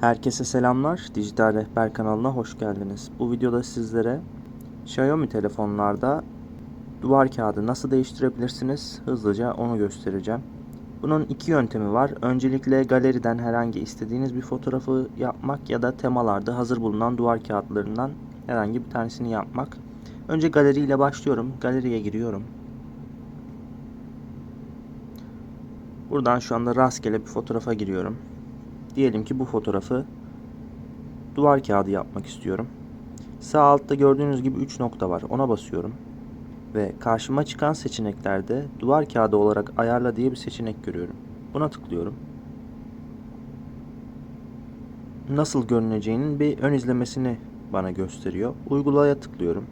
Herkese selamlar. Dijital Rehber kanalına hoş geldiniz. Bu videoda sizlere Xiaomi telefonlarda duvar kağıdı nasıl değiştirebilirsiniz hızlıca onu göstereceğim. Bunun iki yöntemi var. Öncelikle galeriden herhangi istediğiniz bir fotoğrafı yapmak ya da temalarda hazır bulunan duvar kağıtlarından herhangi bir tanesini yapmak. Önce galeriyle başlıyorum. Galeriye giriyorum. Buradan şu anda rastgele bir fotoğrafa giriyorum. Diyelim ki bu fotoğrafı duvar kağıdı yapmak istiyorum. Sağ altta gördüğünüz gibi 3 nokta var. Ona basıyorum. Ve karşıma çıkan seçeneklerde duvar kağıdı olarak ayarla diye bir seçenek görüyorum. Buna tıklıyorum. Nasıl görüneceğinin bir ön izlemesini bana gösteriyor. Uygulaya tıklıyorum.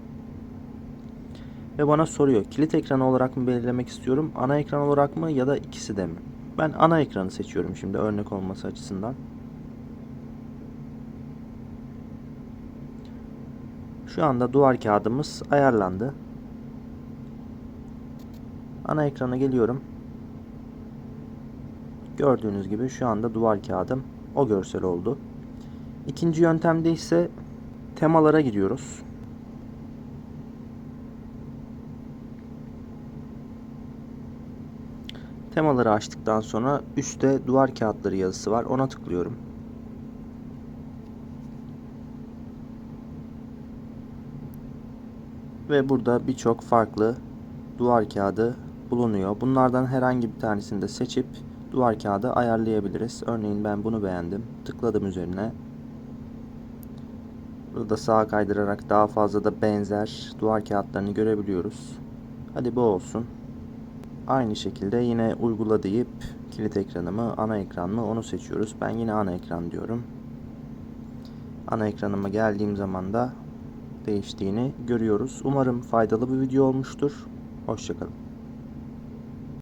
Ve bana soruyor kilit ekranı olarak mı belirlemek istiyorum, ana ekran olarak mı ya da ikisi de mi? Ben ana ekranı seçiyorum şimdi örnek olması açısından. Şu anda duvar kağıdımız ayarlandı. Ana ekrana geliyorum. Gördüğünüz gibi şu anda duvar kağıdım o görsel oldu. İkinci yöntemde ise temalara giriyoruz. Temaları açtıktan sonra üstte duvar kağıtları yazısı var. Ona tıklıyorum. Ve burada birçok farklı duvar kağıdı bulunuyor. Bunlardan herhangi bir tanesini de seçip duvar kağıdı ayarlayabiliriz. Örneğin ben bunu beğendim. Tıkladım üzerine. Burada sağa kaydırarak daha fazla da benzer duvar kağıtlarını görebiliyoruz. Hadi bu olsun. Aynı şekilde yine uygula deyip kilit ekranı mı ana ekran mı onu seçiyoruz. Ben yine ana ekran diyorum. Ana ekranıma geldiğim zaman da değiştiğini görüyoruz. Umarım faydalı bir video olmuştur. Hoşçakalın.